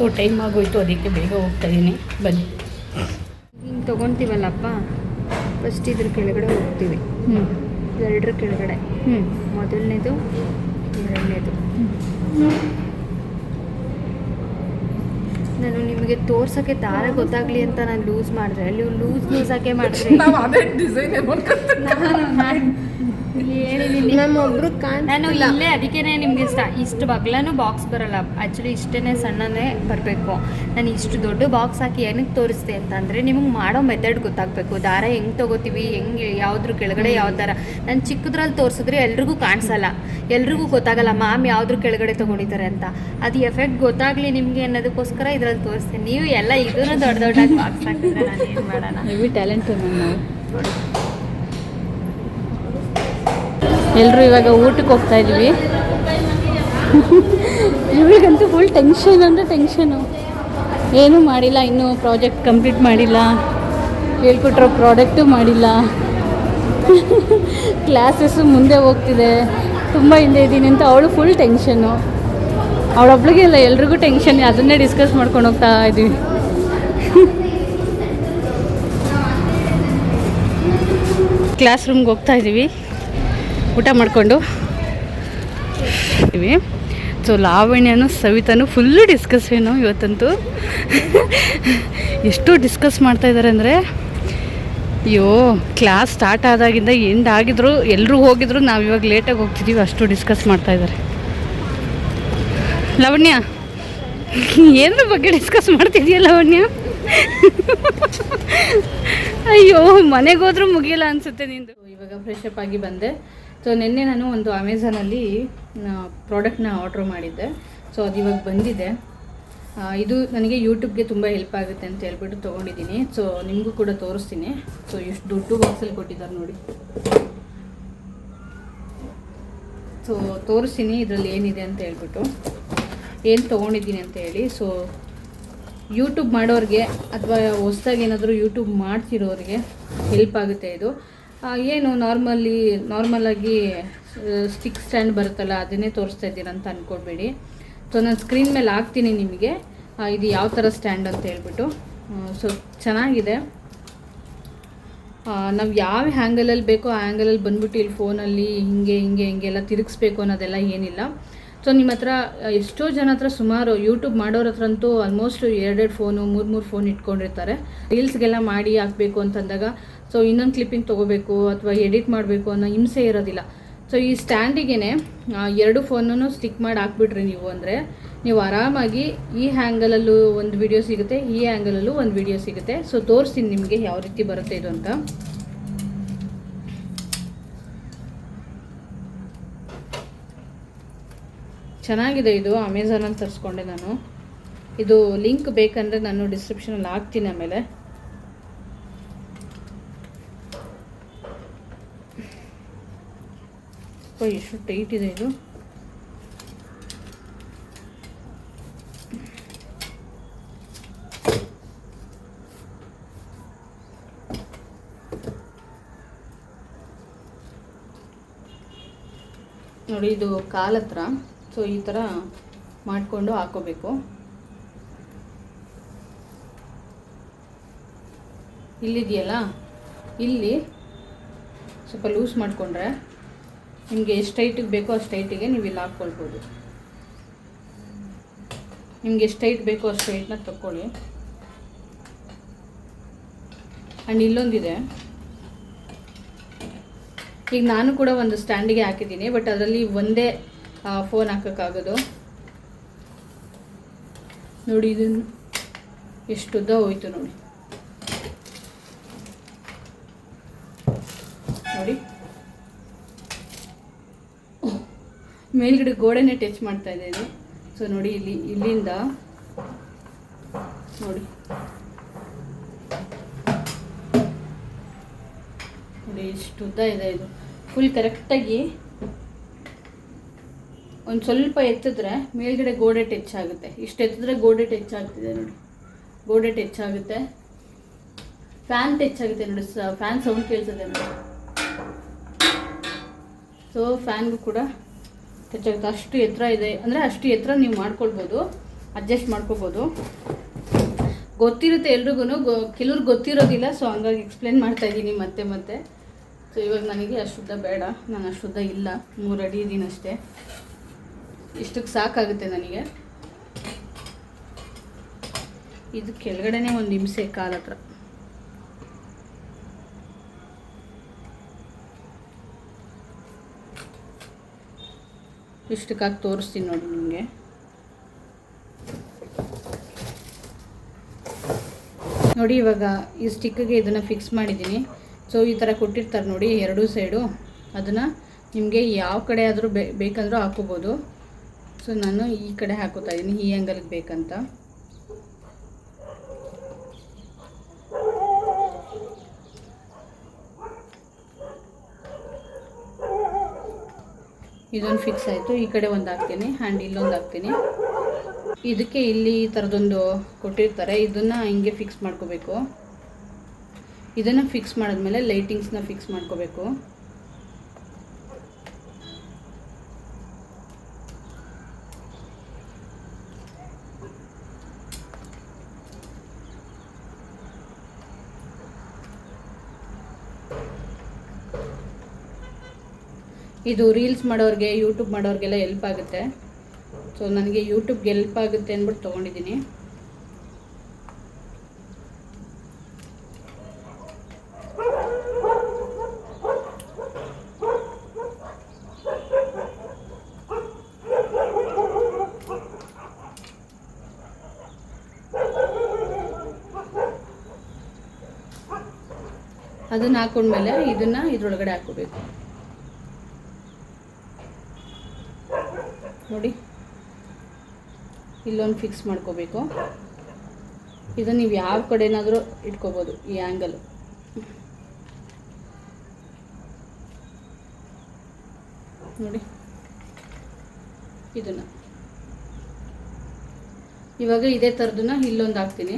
So time ಆಗೋಯ್ತು ಅದಕ್ಕೆ ಬೇಗ ಹೋಗ್ತಾ ಇದ್ದೀನಿ ಬನ್ನಿ. ಹಿಂಗೆ ತೊಗೊತೀವಲ್ಲಪ್ಪ? ಫಸ್ಟ್ ಇದ್ರ ಕೆಳಗಡೆ ಹೋಗ್ತೀವಿ. ಹ್ಞೂ ಎರಡರ ಕೆಳಗಡೆ. ಹ್ಞೂ ಮೊದಲನೇದು ಎರಡನೇದು. ನಾನು ನಿಮಗೆ ತೋರ್ಸೋಕ್ಕೆ ದಾರ ಗೊತ್ತಾಗ್ಲಿ ಅಂತ ನಾನು ಲೂಸ್ ಮಾಡಿದ್ರೆ ಅಲ್ಲಿ ಲೂಸ್ ಲೂಸ್ ಹಾಕೇ ಮಾಡಿದ್ರೆ ನಮ್ಮೊಬ್ರು ನಾನು ಇಲ್ಲೇ ಅದಕ್ಕೇನೆ ನಿಮ್ಗೆ ಇಷ್ಟ. ಇಷ್ಟು ಬಗ್ಲನೂ ಬಾಕ್ಸ್ ಬರಲ್ಲ. ಆ್ಯಕ್ಚುಲಿ ಇಷ್ಟೇ ಸಣ್ಣನೇ ಬರಬೇಕು. ನಾನು ಇಷ್ಟು ದೊಡ್ಡ ಬಾಕ್ಸ್ ಹಾಕಿ ಏನಕ್ಕೆ ತೋರಿಸ್ತೆ ಅಂತಂದರೆ ನಿಮಗೆ ಮಾಡೋ ಮೆಥಡ್ ಗೊತ್ತಾಗಬೇಕು. ದಾರ ಹೆಂಗೆ ತಗೋತೀವಿ ಹೆಂಗೆ ಯಾವ್ದ್ರ ಕೆಳಗಡೆ ಯಾವ ಥರ ನಾನು ಚಿಕ್ಕದ್ರಲ್ಲಿ ತೋರಿಸಿದ್ರೆ ಎಲ್ರಿಗೂ ಕಾಣಿಸಲ್ಲ. ಎಲ್ರಿಗೂ ಗೊತ್ತಾಗಲ್ಲ ಮ್ಯಾಮ್ ಯಾವ್ದ್ರ ಕೆಳಗಡೆ ತೊಗೊಂಡಿದ್ದಾರೆ ಅಂತ. ಅದು ಎಫೆಕ್ಟ್ ಗೊತ್ತಾಗಲಿ ನಿಮಗೆ ಅನ್ನೋದಕ್ಕೋಸ್ಕರ ಇದ್ರಲ್ಲಿ ತೋರಿಸ್ತೀನಿ ನೀವು ಎಲ್ಲ ಇದನ್ನು ದೊಡ್ಡ ದೊಡ್ಡ ಬಾಕ್ಸ್ ಹಾಕಿದ್ರೆ ನಾನು ಏನು ಮಾಡೋಣ? ಟ್ಯಾಲೆಂಟ್ ನಾವು ಎಲ್ಲರೂ ಇವಾಗ ಊಟಕ್ಕೆ ಹೋಗ್ತಾ ಇದ್ದೀವಿ ಇವಳಿಗಂತೂ ಫುಲ್ ಟೆನ್ಷನ್ ಅಂದರೆ ಟೆನ್ಷನು ಏನೂ ಮಾಡಿಲ್ಲ, ಇನ್ನೂ ಪ್ರಾಜೆಕ್ಟ್ ಕಂಪ್ಲೀಟ್ ಮಾಡಿಲ್ಲ. ಹೇಳ್ಕೊಟ್ಟಿರೋ ಪ್ರಾಡಕ್ಟು ಮಾಡಿಲ್ಲ. ಕ್ಲಾಸಸ್ಸು ಮುಂದೆ ಹೋಗ್ತಿದೆ. ತುಂಬ ಹಿಂದೆ ಇದ್ದೀನಿ ಅಂತ ಅವಳು ಫುಲ್ ಟೆನ್ಷನ್ನು ಅವಳೊಬ್ಳಿಗೆ ಇಲ್ಲ, ಎಲ್ರಿಗೂ ಟೆನ್ಷನ್ ಅದನ್ನೇ ಡಿಸ್ಕಸ್ ಮಾಡ್ಕೊಂಡು ಹೋಗ್ತಾ ಇದ್ದೀವಿ ಕ್ಲಾಸ್ ರೂಮ್ಗೆ ಹೋಗ್ತಾ ಇದ್ದೀವಿ ಊಟ ಮಾಡಿಕೊಂಡು ಇವೆ ಸೊ ಲಾವಣ್ಯನು ಸವಿತಾನು ಫುಲ್ಲು ಡಿಸ್ಕಸ್ಸೇನು ಇವತ್ತಂತೂ? ಎಷ್ಟು ಡಿಸ್ಕಸ್ ಮಾಡ್ತಾ ಇದ್ದಾರೆ ಅಂದರೆ, ಅಯ್ಯೋ ಕ್ಲಾಸ್ ಸ್ಟಾರ್ಟ್ ಆದಾಗಿಂದ ಎಂಡ್ ಆಗಿದ್ರು ಎಲ್ಲರೂ ಹೋಗಿದ್ರು, ನಾವು ಇವಾಗ ಲೇಟಾಗಿ ಹೋಗ್ತಿದ್ದೀವಿ ಅಷ್ಟು ಡಿಸ್ಕಸ್ ಮಾಡ್ತಾ ಇದ್ದಾರೆ. ಲಾವಣ್ಯ, ಏನ್ರ ಬಗ್ಗೆ ಡಿಸ್ಕಸ್ ಮಾಡ್ತಿದ್ಯಾ ಲಾವಣ್ಯ? ಅಯ್ಯೋ, ಮನೆಗೆ ಹೋದ್ರೂ ಮುಗಿಯಲ್ಲ ಅನ್ಸುತ್ತೆ ನಿಂದು. ಇವಾಗ ಫ್ರೆಶ್ ಅಪ್ ಆಗಿ ಬಂದೆ. ಸೊ ನಿನ್ನೆ ನಾನು ಒಂದು ಅಮೆಝಾನಲ್ಲಿ ಪ್ರಾಡಕ್ಟ್ನ ಆರ್ಡ್ರ್ ಮಾಡಿದ್ದೆ. ಸೊ ಅದು ಇವಾಗ ಬಂದಿದೆ. ಇದು ನನಗೆ ಯೂಟ್ಯೂಬ್ಗೆ ತುಂಬ ಹೆಲ್ಪ್ ಆಗುತ್ತೆ ಅಂತ ಹೇಳ್ಬಿಟ್ಟು ತೊಗೊಂಡಿದ್ದೀನಿ. ಸೊ ನಿಮಗೂ ಕೂಡ ತೋರಿಸ್ತೀನಿ. ಸೊ ಎಷ್ಟು ದೊಡ್ಡ ಬಾಕ್ಸಲ್ಲಿ ಕೊಟ್ಟಿದ್ದಾರೆ ನೋಡಿ. ಸೊ ತೋರಿಸ್ತೀನಿ ಇದರಲ್ಲಿ ಏನಿದೆ ಅಂತ ಹೇಳ್ಬಿಟ್ಟು. ಏನು ತೊಗೊಂಡಿದ್ದೀನಿ ಅಂತ ಹೇಳಿ. ಸೊ ಯೂಟ್ಯೂಬ್ ಮಾಡೋರಿಗೆ ಅಥವಾ ಹೊಸ್ದಾಗಿ ಏನಾದರೂ ಯೂಟ್ಯೂಬ್ ಮಾಡ್ತಿರೋರಿಗೆ ಹೆಲ್ಪ್ ಆಗುತ್ತೆ ಇದು. ಏನು ನಾರ್ಮಲಿ ನಾರ್ಮಲಾಗಿ ಸ್ಟಿಕ್ ಸ್ಟ್ಯಾಂಡ್ ಬರುತ್ತಲ್ಲ, ಅದನ್ನೇ ತೋರಿಸ್ತಾ ಇದ್ದೀರ ಅಂತ ಅಂದ್ಕೊಳ್ಬೇಡಿ ಸೊ ನಾನು ಸ್ಕ್ರೀನ್ ಮೇಲೆ ಹಾಕ್ತೀನಿ ನಿಮಗೆ. ಇದು ಯಾವ ಥರ ಸ್ಟ್ಯಾಂಡ್ ಅಂತ ಹೇಳ್ಬಿಟ್ಟು. ಸೊ ಚೆನ್ನಾಗಿದೆ. ನಾವು ಯಾವ ಹ್ಯಾಂಗಲಲ್ಲಿ ಬೇಕೋ ಆ ಹ್ಯಾಂಗಲಲ್ಲಿ ಬಂದ್ಬಿಟ್ಟು ಇಲ್ಲಿ ಫೋನಲ್ಲಿ ಹಿಂಗೆ ಹಿಂಗೆ ಹಿಂಗೆಲ್ಲ ತಿರುಗಿಸ್ಬೇಕು ಅನ್ನೋದೆಲ್ಲ ಏನಿಲ್ಲ. ಸೊ ನಿಮ್ಮ ಹತ್ರ ಎಷ್ಟೋ ಜನ ಹತ್ರ ಸುಮಾರು ಯೂಟ್ಯೂಬ್ ಮಾಡೋರ ಹತ್ರ ಅಂತೂ ಆಲ್ಮೋಸ್ಟ್ ಎರಡೆರಡು ಫೋನು ಮೂರು ಮೂರು ಫೋನ್ ಇಟ್ಕೊಂಡಿರ್ತಾರೆ. ರೀಲ್ಸ್ಗೆಲ್ಲ ಮಾಡಿ ಹಾಕಬೇಕು ಅಂತಂದಾಗ ಸೊ ಇನ್ನೊಂದು ಕ್ಲಿಪ್ಪಿಂಗ್ ತೊಗೋಬೇಕು ಅಥವಾ ಎಡಿಟ್ ಮಾಡಬೇಕು ಅನ್ನೋ ಹಿಂಸೆ ಇರೋದಿಲ್ಲ. ಸೊ ಈ ಸ್ಟ್ಯಾಂಡಿಗೆ ಎರಡು ಫೋನನ್ನು ಸ್ಟಿಕ್ ಮಾಡಿ ಹಾಕ್ಬಿಟ್ರಿ ನೀವು ಅಂದರೆ ನೀವು ಆರಾಮಾಗಿ ಈ ಹ್ಯಾಂಗಲಲ್ಲೂ ಒಂದು ವಿಡಿಯೋ ಸಿಗುತ್ತೆ, ಈ ಆ್ಯಂಗಲಲ್ಲೂ ಒಂದು ವಿಡಿಯೋ ಸಿಗುತ್ತೆ. ಸೊ ತೋರಿಸ್ತೀನಿ ನಿಮಗೆ ಯಾವ ರೀತಿ ಬರುತ್ತೆ ಇದು ಅಂತ. ಚೆನ್ನಾಗಿದೆ ಇದು ಅಮೆಝಾನಲ್ಲಿ ತರಿಸ್ಕೊಂಡೆ ನಾನು. ಇದು ಲಿಂಕ್ ಬೇಕಂದರೆ ನಾನು ಡಿಸ್ಕ್ರಿಪ್ಷನಲ್ಲಿ ಹಾಕ್ತೀನಿ ಆಮೇಲೆ. ಅಪ್ಪ, ಎಷ್ಟು ಟೈಟ್ ಇದೆ ಇದು. ನೋಡಿ ಇದು ಕಾಲ ಹತ್ರ ಸೊ ಈ ಥರ ಮಾಡಿಕೊಂಡು ಹಾಕೋಬೇಕು. ಇಲ್ಲಿದೆಯಲ್ಲ? ಇಲ್ಲಿ ಸ್ವಲ್ಪ ಲೂಸ್ ಮಾಡಿಕೊಂಡ್ರೆ ನಿಮಗೆ ಎಷ್ಟು ಹೈಟಿಗೆ ಬೇಕೋ ಅಷ್ಟು ಹೈಟಿಗೆ ನೀವು ಇಲ್ಲಿ ಹಾಕ್ಕೊಳ್ಬೋದು. ನಿಮ್ಗೆ ಎಷ್ಟು ಹೈಟ್ ಬೇಕೋ ಅಷ್ಟು ಹೈಟ್ನ ತಕ್ಕೊಳ್ಳಿ. ಆ್ಯಂಡ್ ಇಲ್ಲೊಂದಿದೆ. ಈಗ ನಾನು ಕೂಡ ಒಂದು ಸ್ಟ್ಯಾಂಡಿಗೆ ಹಾಕಿದ್ದೀನಿ ಬಟ್ ಅದರಲ್ಲಿ ಒಂದೇ ಫೋನ್ ಹಾಕೋಕ್ಕಾಗೋದು. ನೋಡಿ ಇದನ್ನು ಎಷ್ಟು ಉದ್ದ ಹೋಯ್ತು ನೋಡಿ ನೋಡಿ. ಮೇಲ್ಗಡೆ ಗೋಡೆನೇ ಟಚ್ ಮಾಡ್ತಾ ಇದ್ದೇನೆ ಇದು. ಸೊ ನೋಡಿ ಇಲ್ಲಿ, ಇಲ್ಲಿಂದ ನೋಡಿ. ನೋಡಿ ಎಷ್ಟು ಉದ್ದ ಇದೆ ಇದು. ಫುಲ್ ಕರೆಕ್ಟಾಗಿ ಒಂದು ಸ್ವಲ್ಪ ಎತ್ತಿದ್ರೆ ಮೇಲ್ಗಡೆ ಗೋಡೆ ಟಚ್ ಆಗುತ್ತೆ. ಇಷ್ಟು ಎತ್ತಿದ್ರೆ ಗೋಡೆ ಟಚ್ ಆಗ್ತಿದೆ ನೋಡಿ. ಗೋಡೆ ಟಚ್ ಆಗುತ್ತೆ. ಫ್ಯಾನ್ ಟಚ್ ಆಗುತ್ತೆ ನೋಡಿ ಫ್ಯಾನ್ ಸೌಂಡ್ ಕೇಳಿಸುತ್ತೆ ನೋಡಿ. ಸೊ ಫ್ಯಾನ್ಗೂ ಕೂಡ ಆಗುತ್ತೆ ಅಷ್ಟು ಎತ್ತರ ಇದೆ. ಅಂದರೆ ಅಷ್ಟು ಎತ್ತರ ನೀವು ಮಾಡ್ಕೊಳ್ಬೋದು. ಅಡ್ಜಸ್ಟ್ ಮಾಡ್ಕೋಬೋದು ಗೊತ್ತಿರುತ್ತೆ ಎಲ್ರಿಗೂ ಗೊ ಕೆಲವ್ರಿಗೆ ಗೊತ್ತಿರೋದಿಲ್ಲ ಸೊ ಹಂಗಾಗಿ ಎಕ್ಸ್ಪ್ಲೇನ್ ಮಾಡ್ತಾ ಇದ್ದೀನಿ ಮತ್ತೆ ಮತ್ತೆ. ಸೊ ಇವಾಗ ನನಗೆ ಅಶುದ್ಧ ಬೇಡ. ನಾನು ಅಶುದ್ಧ ಇಲ್ಲ. ಮೂರು ಅಡಿ ಇದ್ದೀನಿ ಅಷ್ಟೇ. ಇಷ್ಟಕ್ಕೆ ಸಾಕಾಗುತ್ತೆ ನನಗೆ. ಇದು ಕೆಳಗಡೆನೇ ಒಂದು ಹಿಂಸೆ ಕಾಲ ಹತ್ರ. ಇಷ್ಟಕ್ಕಾಗಿ ತೋರಿಸ್ತೀನಿ ನೋಡಿ ನಿಮಗೆ. ನೋಡಿ ಇವಾಗ ಈ ಸ್ಟಿಕ್ಕಿಗೆ ಇದನ್ನು ಫಿಕ್ಸ್ ಮಾಡಿದ್ದೀನಿ. ಸೊ ಈ ಥರ ಕೊಟ್ಟಿರ್ತಾರೆ ನೋಡಿ, ಎರಡೂ ಸೈಡು ಅದನ್ನು ನಿಮಗೆ ಯಾವ ಕಡೆ ಆದರೂ ಬೇಕಂದ್ರೂ ಹಾಕೋಬೋದು. ಸೊ ನಾನು ಈ ಕಡೆ ಹಾಕೋತಾ ಇದ್ದೀನಿ ಈ ಆ್ಯಂಗಲ್ಗೆ ಬೇಕಂತ. ಇದೊಂದು ಫಿಕ್ಸ್ ಆಯಿತು. ಈ ಕಡೆ ಒಂದು ಹಾಕ್ತೀನಿ. ಆ್ಯಂಡ್ ಇಲ್ಲೊಂದು ಹಾಕ್ತೀನಿ. ಇದಕ್ಕೆ ಇಲ್ಲಿ ಈ ಥರದೊಂದು ಕೊಟ್ಟಿರ್ತಾರೆ. ಇದನ್ನು ಹಿಂಗೆ ಫಿಕ್ಸ್ ಮಾಡ್ಕೋಬೇಕು. ಇದನ್ನು ಫಿಕ್ಸ್ ಮಾಡಿದ್ಮೇಲೆ ಲೈಟಿಂಗ್ಸ್ನ ಫಿಕ್ಸ್ ಮಾಡ್ಕೋಬೇಕು. ಇದು ರೀಲ್ಸ್ ಮಾಡೋರಿಗೆ ಯೂಟ್ಯೂಬ್ ಮಾಡೋರಿಗೆಲ್ಲ ಹೆಲ್ಪ್ ಆಗುತ್ತೆ. ಸೊ ನನಗೆ ಯೂಟ್ಯೂಬ್ಗೆ ಹೆಲ್ಪ್ ಆಗುತ್ತೆ ಅಂದ್ಬಿಟ್ಟು ತೊಗೊಂಡಿದ್ದೀನಿ. ಅದನ್ನು ಹಾಕೊಂಡ್ಮೇಲೆ ಇದನ್ನು ಇದ್ರೊಳಗಡೆ ಹಾಕೋಬೇಕು ನೋಡಿ. ಇಲ್ಲೊಂದು ಫಿಕ್ಸ್ ಮಾಡ್ಕೋಬೇಕು. ಇದನ್ನು ನೀವು ಯಾವ ಕಡೆನಾದರೂ ಇಟ್ಕೋಬೋದು, ಈ ಆ್ಯಂಗಲ್ ನೋಡಿ. ಇದನ್ನು. ಇವಾಗ ಇದೇ ಥರದನ್ನ ಇಲ್ಲೊಂದು ಹಾಕ್ತೀನಿ.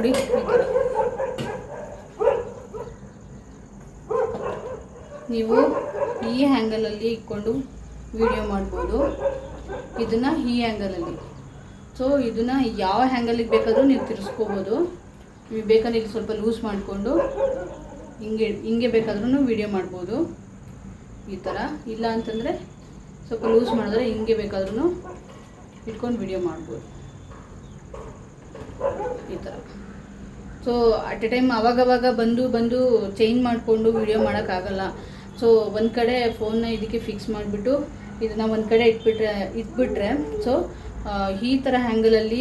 ನೋಡಿ ನೀವು ಈ ಹ್ಯಾಂಗಲಲ್ಲಿ ಇಟ್ಕೊಂಡು ವಿಡಿಯೋ ಮಾಡ್ಬೋದು. ಇದನ್ನು ಈ ಹ್ಯಾಂಗಲಲ್ಲಿ ಸೊ ಇದನ್ನು ಯಾವ ಹ್ಯಾಂಗಲಿಗೆ ಬೇಕಾದರೂ ನೀವು ತಿರ್ಸ್ಕೋಬೋದು. ನೀವು ಬೇಕಾದ್ರೆ ಇಲ್ಲಿ ಸ್ವಲ್ಪ ಲೂಸ್ ಮಾಡಿಕೊಂಡು ಹಿಂಗೆ ಹಿಂಗೆ ಬೇಕಾದ್ರೂ ವಿಡಿಯೋ ಮಾಡ್ಬೋದು. ಈ ಥರ ಇಲ್ಲ ಅಂತಂದರೆ ಸ್ವಲ್ಪ ಲೂಸ್ ಮಾಡಿದ್ರೆ ಹಿಂಗೆ ಬೇಕಾದ್ರೂ ಇಟ್ಕೊಂಡು ವಿಡಿಯೋ ಮಾಡ್ಬೋದು. ಈ ಥರ ಸೊ ಅಟ್ ಎ ಟೈಮ್ ಅವಾಗವಾಗ ಬಂದು ಬಂದು ಚೇಂಜ್ ಮಾಡಿಕೊಂಡು ವಿಡಿಯೋ ಮಾಡೋಕ್ಕಾಗಲ್ಲ. ಸೊ ಒಂದು ಕಡೆ ಫೋನ್ನ ಇದಕ್ಕೆ ಫಿಕ್ಸ್ ಮಾಡಿಬಿಟ್ಟು, ಇದನ್ನು ಒಂದು ಕಡೆ ಇಟ್ಬಿಟ್ರೆ ಇಟ್ಬಿಟ್ರೆ ಸೊ ಈ ಥರ ಹ್ಯಾಂಗಲಲ್ಲಿ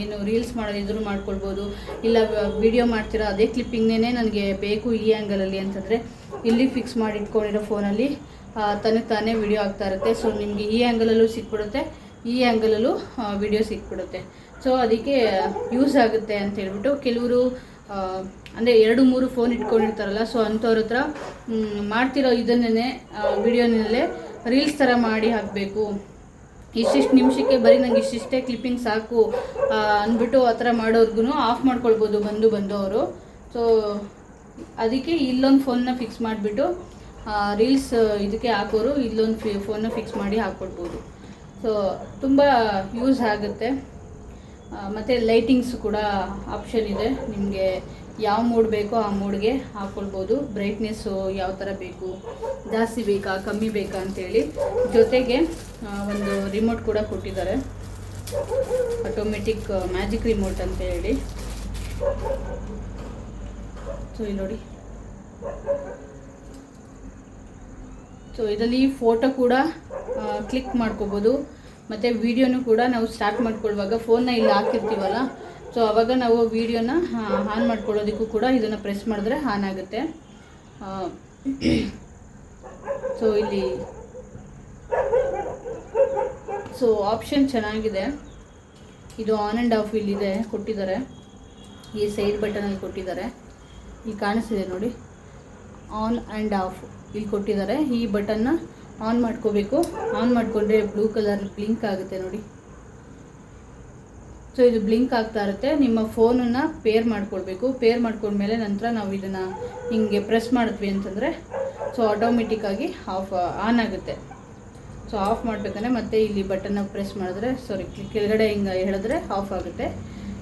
ಏನು ರೀಲ್ಸ್ ಮಾಡೋದಿದ್ರು ಮಾಡ್ಕೊಳ್ಬೋದು. ಇಲ್ಲ ವಿಡಿಯೋ ಮಾಡ್ತಿರೋ ಅದೇ ಕ್ಲಿಪ್ಪಿಂಗ್ನೇ ನನಗೆ ಬೇಕು ಈ ಆ್ಯಂಗಲಲ್ಲಿ ಅಂತಂದರೆ, ಇಲ್ಲಿ ಫಿಕ್ಸ್ ಮಾಡಿ ಇಟ್ಕೊಂಡಿರೋ ಫೋನಲ್ಲಿ ತನಗೆ ತಾನೇ ವಿಡಿಯೋ ಆಗ್ತಾ ಇರುತ್ತೆ. ಸೊ ನಿಮಗೆ ಈ ಆ್ಯಂಗಲಲ್ಲೂ ಸಿಕ್ಬಿಡುತ್ತೆ, ಈ ಆ್ಯಂಗಲಲ್ಲೂ ವಿಡಿಯೋ ಸಿಕ್ಬಿಡುತ್ತೆ. ಸೊ ಅದಕ್ಕೆ ಯೂಸ್ ಆಗುತ್ತೆ ಅಂತ ಹೇಳ್ಬಿಟ್ಟು ಕೆಲವರು ಅಂದರೆ ಎರಡು, ಮೂರು ಫೋನ್ ಇಟ್ಕೊಂಡಿರ್ತಾರಲ್ಲ ಸೊ ಅಂಥವ್ರ ಹತ್ರ ಮಾಡ್ತಿರೋ ಇದನ್ನೇ ವಿಡಿಯೋನಲ್ಲೇ ರೀಲ್ಸ್ ಥರ ಮಾಡಿ ಹಾಕಬೇಕು. ಇಷ್ಟಿಷ್ಟು ನಿಮಿಷಕ್ಕೆ, ಬರೀ ನಂಗೆ ಇಷ್ಟಿಷ್ಟೇ ಕ್ಲಿಪ್ಪಿಂಗ್ ಸಾಕು ಅಂದ್ಬಿಟ್ಟು ಆ ಥರ ಮಾಡೋರ್ಗು ಆಫ್ ಮಾಡ್ಕೊಳ್ಬೋದು ಬಂದು ಬಂದು ಅವರು ಸೊ ಅದಕ್ಕೆ ಇಲ್ಲೊಂದು ಫೋನ್ನ ಫಿಕ್ಸ್ ಮಾಡಿಬಿಟ್ಟು ರೀಲ್ಸ್ ಇದಕ್ಕೆ ಹಾಕೋರು, ಇಲ್ಲೊಂದು ಫಿ ಫಿಕ್ಸ್ ಮಾಡಿ ಹಾಕ್ಕೊಡ್ಬೋದು. ಸೊ ತುಂಬ ಯೂಸ್ ಆಗುತ್ತೆ. ಮತ್ತು ಲೈಟಿಂಗ್ಸ್ ಕೂಡ ಆಪ್ಷನ್ ಇದೆ. ನಿಮಗೆ ಯಾವ ಮೂಡ್ ಬೇಕೋ ಆ ಮೂಡ್ಗೆ ಹಾಕ್ಕೊಳ್ಬೋದು ಬ್ರೈಟ್ನೆಸ್ಸು ಯಾವ ಥರ ಬೇಕು, ಜಾಸ್ತಿ ಬೇಕಾ, ಕಮ್ಮಿ ಬೇಕಾ ಅಂತೇಳಿ. ಜೊತೆಗೆ ಒಂದು ರಿಮೋಟ್ ಕೂಡ ಕೊಟ್ಟಿದ್ದಾರೆ. ಆಟೋಮೆಟಿಕ್ ಮ್ಯಾಜಿಕ್ ರಿಮೋಟ್ ಅಂತ ಹೇಳಿ. ಸೊ ಇಲ್ಲಿ ನೋಡಿ. ಸೊ ಇದರಲ್ಲಿ ಫೋಟೋ ಕೂಡ ಕ್ಲಿಕ್ ಮಾಡ್ಕೋಬೋದು. ಮತ್ತು ವಿಡಿಯೋನು ಕೂಡ ನಾವು ಸ್ಟಾರ್ಟ್ ಮಾಡ್ಕೊಳ್ಳುವಾಗ ಫೋನ್ನ ಇಲ್ಲಿ ಹಾಕಿರ್ತೀವಲ್ಲ? ಸೊ ಅವಾಗ ನಾವು ವಿಡಿಯೋನ ಆನ್ ಮಾಡ್ಕೊಳ್ಳೋದಕ್ಕೂ ಕೂಡ ಇದನ್ನು ಪ್ರೆಸ್ ಮಾಡಿದ್ರೆ ಆನ್ ಆಗುತ್ತೆ. ಸೊ ಇಲ್ಲಿ ಸೊ ಆಪ್ಷನ್ ಚೆನ್ನಾಗಿದೆ. ಇದು ಆನ್ ಆ್ಯಂಡ್ ಆಫ್ ಇಲ್ಲಿದೆ ಕೊಟ್ಟಿದ್ದಾರೆ. ಈ ಸೈಡ್ ಬಟನಲ್ಲಿ ಕೊಟ್ಟಿದ್ದಾರೆ. ಇಲ್ಲಿ ಕಾಣಿಸ್ತಿದೆ ನೋಡಿ. ಆನ್ ಆ್ಯಂಡ್ ಆಫ್ ಇಲ್ಲಿ ಕೊಟ್ಟಿದ್ದಾರೆ. ಈ ಬಟನ್ನ ಆನ್ ಮಾಡ್ಕೋಬೇಕು. ಆನ್ ಮಾಡಿಕೊಂಡ್ರೆ ಬ್ಲೂ ಕಲರ್ ಬ್ಲಿಂಕ್ ಆಗುತ್ತೆ ನೋಡಿ. ಸೊ ಇದು ಬ್ಲಿಂಕ್ ಆಗ್ತಾ ಇರುತ್ತೆ. ನಿಮ್ಮ ಫೋನನ್ನು ಪೇರ್ ಮಾಡ್ಕೊಳ್ಬೇಕು. ಪೇರ್ ಮಾಡ್ಕೊಂಡ್ಮೇಲೆ ನಂತರ ನಾವು ಇದನ್ನು ಹಿಂಗೆ ಪ್ರೆಸ್ ಮಾಡಿದ್ವಿ ಅಂತಂದರೆ ಸೊ ಆಟೋಮೆಟಿಕ್ಕಾಗಿ ಆಫ್ ಆನ್ ಆಗುತ್ತೆ. ಸೊ ಆಫ್ ಮಾಡಬೇಕಂದ್ರೆ ಮತ್ತೆ ಇಲ್ಲಿ ಬಟನ್ನ ಪ್ರೆಸ್ ಮಾಡಿದ್ರೆ ಸಾರಿ ಕೆಳಗಡೆ ಹಿಂಗೆ ಹೇಳಿದ್ರೆ ಆಫ್ ಆಗುತ್ತೆ.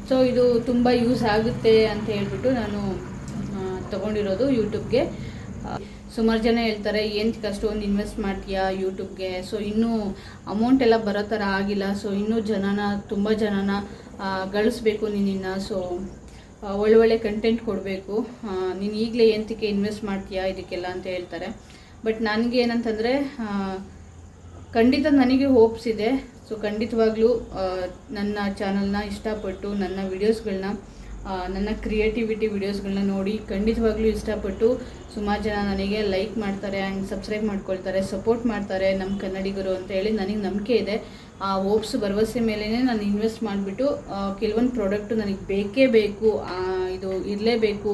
ಸೊ ಇದು ತುಂಬ ಯೂಸ್ ಆಗುತ್ತೆ ಅಂತ ಹೇಳ್ಬಿಟ್ಟು ನಾನು ತೊಗೊಂಡಿರೋದು ಯೂಟ್ಯೂಬ್ಗೆ ಸುಮಾರು ಜನ ಹೇಳ್ತಾರೆ ಏನಕ್ಕೆ ಅಷ್ಟೊಂದು ಇನ್ವೆಸ್ಟ್ ಮಾಡ್ತೀಯಾ ಯೂಟ್ಯೂಬ್ಗೆ ಸೊ ಇನ್ನೂ ಅಮೌಂಟ್ ಎಲ್ಲ ಬರೋ ಥರ ಆಗಿಲ್ಲ. ಸೊ ಇನ್ನೂ ಜನನ, ತುಂಬ ಜನನ ಗಳಿಸ್ಬೇಕು ನಿನ್ನ. ಸೊ ಒಳ್ಳೊಳ್ಳೆ ಕಂಟೆಂಟ್ ಕೊಡಬೇಕು. ನೀನು ಈಗಲೇ ಎಂತಕ್ಕೆ ಇನ್ವೆಸ್ಟ್ ಮಾಡ್ತೀಯಾ ಇದಕ್ಕೆಲ್ಲ ಅಂತ ಹೇಳ್ತಾರೆ. ಬಟ್ ನನಗೆ ಏನಂತಂದರೆ ಖಂಡಿತ ನನಗೆ ಹೋಪ್ಸ್ ಇದೆ. ಸೊ ಖಂಡಿತವಾಗ್ಲೂ ನನ್ನ ಚಾನಲ್ನ ಇಷ್ಟಪಟ್ಟು, ನನ್ನ ವಿಡಿಯೋಸ್ಗಳನ್ನ ನನ್ನ ಕ್ರಿಯೇಟಿವಿಟಿ ವೀಡಿಯೋಸ್ಗಳನ್ನ ನೋಡಿ ಖಂಡಿತವಾಗ್ಲೂ ಇಷ್ಟಪಟ್ಟು ಸುಮಾರು ಜನ ನನಗೆ ಲೈಕ್ ಮಾಡ್ತಾರೆ ಆ್ಯಂಡ್ ಸಬ್ಸ್ಕ್ರೈಬ್ ಮಾಡ್ಕೊಳ್ತಾರೆ ಸಪೋರ್ಟ್ ಮಾಡ್ತಾರೆ ನಮ್ಮ ಕನ್ನಡಿಗರು ಅಂತ ಹೇಳಿ ನನಗೆ ನಂಬಿಕೆ ಇದೆ. ಆ ಹೋಪ್ಸ್ ಭರವಸೆ ಮೇಲೇ ನಾನು ಇನ್ವೆಸ್ಟ್ ಮಾಡಿಬಿಟ್ಟು ಕೆಲವೊಂದು ಪ್ರಾಡಕ್ಟು ನನಗೆ ಬೇಕೇ ಬೇಕು ಇದು ಇರಲೇಬೇಕು.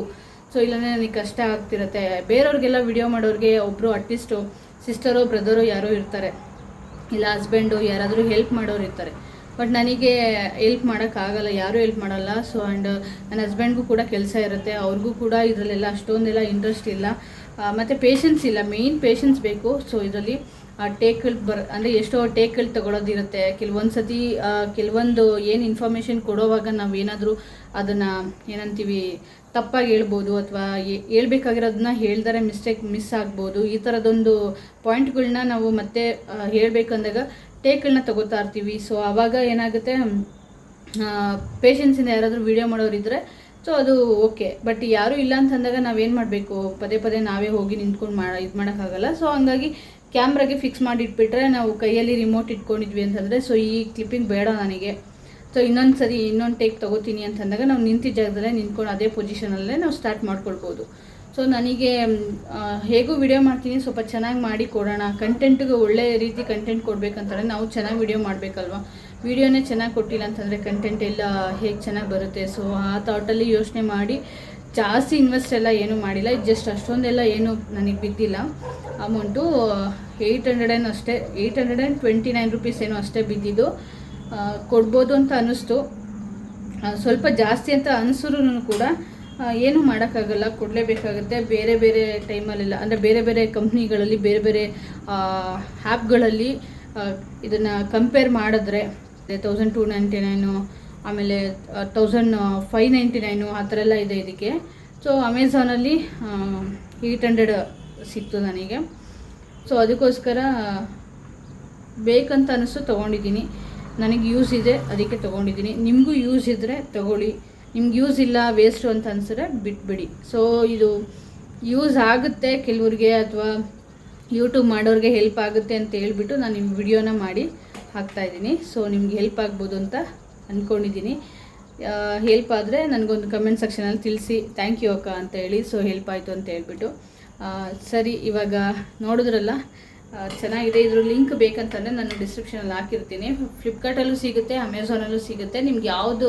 ಸೊ ಇಲ್ಲಾಂದರೆ ನನಗೆ ಕಷ್ಟ ಆಗ್ತಿರತ್ತೆ. ಬೇರೆಯವ್ರಿಗೆಲ್ಲ ವಿಡಿಯೋ ಮಾಡೋರಿಗೆ ಒಬ್ಬರು ಅಟ್ಲೀಸ್ಟು ಸಿಸ್ಟರೋ ಬ್ರದರೋ ಯಾರೋ ಇರ್ತಾರೆ. ಇಲ್ಲ ಹಸ್ಬೆಂಡು ಯಾರಾದರೂ ಹೆಲ್ಪ್ ಮಾಡೋರು ಇರ್ತಾರೆ. ಬಟ್ ನನಗೆ ಹೆಲ್ಪ್ ಮಾಡೋಕ್ಕಾಗಲ್ಲ, ಯಾರೂ ಹೆಲ್ಪ್ ಮಾಡಲ್ಲ. ಸೊ ಆ್ಯಂಡ್ ನನ್ನ ಹಸ್ಬೆಂಡ್ಗೂ ಕೂಡ ಕೆಲಸ ಇರುತ್ತೆ. ಅವ್ರಿಗೂ ಕೂಡ ಇದರಲ್ಲೆಲ್ಲ ಅಷ್ಟೊಂದೆಲ್ಲ ಇಂಟ್ರೆಸ್ಟ್ ಇಲ್ಲ. ಮತ್ತು ಪೇಷನ್ಸ್ ಇಲ್ಲ. ಮೇಯ್ನ್ ಪೇಷನ್ಸ್ ಬೇಕು. ಸೊ ಇದರಲ್ಲಿ ಟೇಕ್ಗಳು ಬರ್, ಅಂದರೆ ಎಷ್ಟೋ ಟೇಕ್ಗಳು ತಗೊಳ್ಳೋದಿರುತ್ತೆ ಕೆಲವೊಂದು ಸತಿ ಕೆಲವೊಂದು ಏನು ಇನ್ಫಾರ್ಮೇಷನ್ ಕೊಡೋವಾಗ ನಾವು ಏನಾದರೂ ಅದನ್ನು, ಏನಂತೀವಿ, ತಪ್ಪಾಗಿ ಹೇಳ್ಬೋದು ಅಥವಾ ಹೇಳ್ಬೇಕಾಗಿರೋದನ್ನ ಹೇಳ್ದರೆ ಮಿಸ್ಟೇಕ್ ಮಿಸ್ ಆಗ್ಬೋದು. ಈ ಥರದೊಂದು ಪಾಯಿಂಟ್ಗಳನ್ನ ನಾವು ಮತ್ತೆ ಹೇಳ್ಬೇಕಂದಾಗ ಟೇಕ್ಗಳನ್ನ ತಗೋತಾ ಇರ್ತೀವಿ. ಸೊ ಆವಾಗ ಏನಾಗುತ್ತೆ ಪೇಷನ್ಸಿಂದ ಯಾರಾದರೂ ವೀಡಿಯೋ ಮಾಡೋರಿದ್ರೆ ಸೊ ಅದು ಓಕೆ ಬಟ್ ಯಾರೂ ಇಲ್ಲ ಅಂತಂದಾಗ ನಾವೇನು ಮಾಡಬೇಕು? ಪದೇ ಪದೇ ನಾವೇ ಹೋಗಿ ನಿಂತ್ಕೊಂಡು ಮಾಡ ಇದು ಮಾಡೋಕ್ಕಾಗಲ್ಲ. ಸೊ ಹಂಗಾಗಿ ಕ್ಯಾಮ್ರಾಗೆ ಫಿಕ್ಸ್ ಮಾಡಿ ಇಟ್ಬಿಟ್ರೆ ನಾವು ಕೈಯಲ್ಲಿ ರಿಮೋಟ್ ಇಟ್ಕೊಂಡಿದ್ವಿ ಅಂತಂದರೆ ಸೊ ಈ ಕ್ಲಿಪ್ಪಿಂಗ್ ಬೇಡ ನನಗೆ. ಸೊ ಇನ್ನೊಂದು ಸರಿ ಇನ್ನೊಂದು ಟೇಕ್ ತೊಗೋತೀನಿ ಅಂತಂದಾಗ ನಾವು ನಿಂತಿದ್ದ ಜಾಗದಲ್ಲೇ ನಿಂತ್ಕೊಂಡು ಅದೇ ಪೊಸಿಷನಲ್ಲೇ ನಾವು ಸ್ಟಾರ್ಟ್ ಮಾಡ್ಕೊಳ್ಬೋದು. ಸೊ ನನಗೆ ಹೇಗೂ ವಿಡಿಯೋ ಮಾಡ್ತೀನಿ, ಸ್ವಲ್ಪ ಚೆನ್ನಾಗಿ ಮಾಡಿ ಕೊಡೋಣ. ಕಂಟೆಂಟ್ಗೆ ಒಳ್ಳೆ ರೀತಿ ಕಂಟೆಂಟ್ ಕೊಡಬೇಕಂತಾರೆ ನಾವು ಚೆನ್ನಾಗಿ ವಿಡಿಯೋ ಮಾಡಬೇಕಲ್ವ? ವಿಡಿಯೋನೇ ಚೆನ್ನಾಗಿ ಕೊಟ್ಟಿಲ್ಲ ಅಂತಂದರೆ ಕಂಟೆಂಟ್ ಎಲ್ಲ ಹೇಗೆ ಚೆನ್ನಾಗಿ ಬರುತ್ತೆ? ಸೊ ಆ ಥಾಟಲ್ಲಿ ಯೋಚನೆ ಮಾಡಿ, ಜಾಸ್ತಿ ಇನ್ವೆಸ್ಟ್ ಎಲ್ಲ ಏನೂ ಮಾಡಿಲ್ಲ. ಜಸ್ಟ್ ಅಷ್ಟೊಂದೆಲ್ಲ ಏನು ನನಗೆ ಬಿದ್ದಿಲ್ಲ. ಅಮೌಂಟು ಏಯ್ಟ್ ಹಂಡ್ರೆಡ್ ಏನು ಅಷ್ಟೇ eight hundred and twenty nine rupees ಏನೋ ಅಷ್ಟೇ ಬಿದ್ದಿದ್ದು. ಕೊಡ್ಬೋದು ಅಂತ ಅನ್ನಿಸ್ತು. ಸ್ವಲ್ಪ ಜಾಸ್ತಿ ಅಂತ ಅನಿಸಿದ್ರು ಕೂಡ ಏನೂ ಮಾಡೋಕ್ಕಾಗಲ್ಲ ಕೊಡಲೇಬೇಕಾಗುತ್ತೆ ಬೇರೆ ಬೇರೆ ಟೈಮಲ್ಲೆಲ್ಲ, ಅಂದರೆ ಬೇರೆ ಬೇರೆ ಕಂಪ್ನಿಗಳಲ್ಲಿ, ಬೇರೆ ಬೇರೆ ಆ್ಯಪ್ಗಳಲ್ಲಿ ಇದನ್ನು ಕಂಪೇರ್ ಮಾಡಿದ್ರೆ ತೌಸಂಡ್ ಟೂ ನೈಂಟಿ ನೈನು ಆಮೇಲೆ ತೌಸಂಡ್ ಫೈವ್ ನೈಂಟಿ ನೈನು ಆ ಥರ ಎಲ್ಲ ಇದೆ ಇದಕ್ಕೆ. ಸೊ ಅಮೆಝಾನಲ್ಲಿ ಏಯ್ಟ್ ಹಂಡ್ರೆಡ್ ಸಿಕ್ತು ನನಗೆ. ಸೊ ಅದಕ್ಕೋಸ್ಕರ, ಬೇಕಂತ ಅನಿಸ್ತು, ತೊಗೊಂಡಿದ್ದೀನಿ. ನನಗೆ ಯೂಸ್ ಇದೆ, ಅದಕ್ಕೆ ತೊಗೊಂಡಿದ್ದೀನಿ. ನಿಮಗೂ ಯೂಸ್ ಇದ್ದರೆ ತಗೊಳ್ಳಿ. ನಿಮ್ಗೆ ಯೂಸ್ ಇಲ್ಲ ವೇಸ್ಟು ಅಂತ ಅನ್ಸಿದ್ರೆ ಬಿಟ್ಬಿಡಿ. ಸೊ ಇದು ಯೂಸ್ ಆಗುತ್ತೆ ಕೆಲವ್ರಿಗೆ ಅಥವಾ ಯೂಟ್ಯೂಬ್ ಮಾಡೋರಿಗೆ ಹೆಲ್ಪ್ ಆಗುತ್ತೆ ಅಂತ ಹೇಳ್ಬಿಟ್ಟು ನಾನು ನಿಮ್ಮ ವಿಡಿಯೋನ ಮಾಡಿ ಹಾಕ್ತಾಯಿದ್ದೀನಿ ಸೊ ನಿಮ್ಗೆ ಹೆಲ್ಪ್ ಆಗ್ಬೋದು ಅಂತ ಅಂದ್ಕೊಂಡಿದ್ದೀನಿ ಹೆಲ್ಪ್ ಆದರೆ ನನಗೊಂದು ಕಮೆಂಟ್ ಸೆಕ್ಷನಲ್ಲಿ ತಿಳಿಸಿ. ಥ್ಯಾಂಕ್ ಯು ಅಕ್ಕ ಅಂತ ಹೇಳಿ. ಸೊ ಹೆಲ್ಪ್ ಆಯಿತು ಅಂತ ಹೇಳ್ಬಿಟ್ಟು. ಸರಿ, ಇವಾಗ ನೋಡಿದ್ರಲ್ಲ? ಚೆನ್ನಾಗಿದೆ. ಇದ್ರ ಲಿಂಕ್ ಬೇಕಂತಂದರೆ ನಾನು ಡಿಸ್ಕ್ರಿಪ್ಷನಲ್ಲಿ ಹಾಕಿರ್ತೀನಿ. ಫ್ಲಿಪ್ಕಾರ್ಟಲ್ಲೂ ಸಿಗುತ್ತೆ ಅಮೆಝಾನಲ್ಲೂ ಸಿಗುತ್ತೆ. ನಿಮ್ಗೆ ಯಾವುದು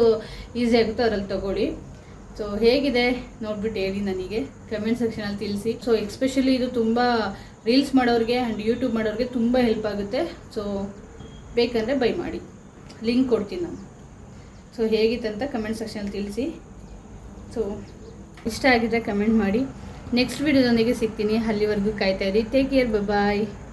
ಈಸಿ ಆಗುತ್ತೋ ಅದರಲ್ಲಿ ತಗೊಳ್ಳಿ. ಸೊ ಹೇಗಿದೆ? ನೋಡ್ಬಿಟ್ಟು ಹೇಳಿ ನನಗೆ. ಕಮೆಂಟ್ ಸೆಕ್ಷನಲ್ಲಿ ತಿಳಿಸಿ. ಸೊ ಎಕ್ಸ್ಪೆಷಲಿ ಇದು ತುಂಬ ರೀಲ್ಸ್ ಮಾಡೋರಿಗೆ ಆ್ಯಂಡ್ ಯೂಟ್ಯೂಬ್ ಮಾಡೋರಿಗೆ ತುಂಬ ಹೆಲ್ಪ್ ಆಗುತ್ತೆ. ಸೊ ಬೇಕಂದರೆ ಬೈ ಮಾಡಿ. ಲಿಂಕ್ ಕೊಡ್ತೀನಿ ನಾನು. ಸೊ ಹೇಗಿತ್ತಂತ ಕಮೆಂಟ್ ಸೆಕ್ಷನಲ್ಲಿ ತಿಳಿಸಿ. ಸೊ ಇಷ್ಟ ಆಗಿದ್ರೆ ಕಮೆಂಟ್ ಮಾಡಿ. ನೆಕ್ಸ್ಟ್ ವಿಡಿಯೋದೊಂದಿಗೆ ಸಿಗ್ತೀನಿ. ಅಲ್ಲಿವರೆಗೂ ಕಾಯ್ತಾ ಇರಿ. Take care bye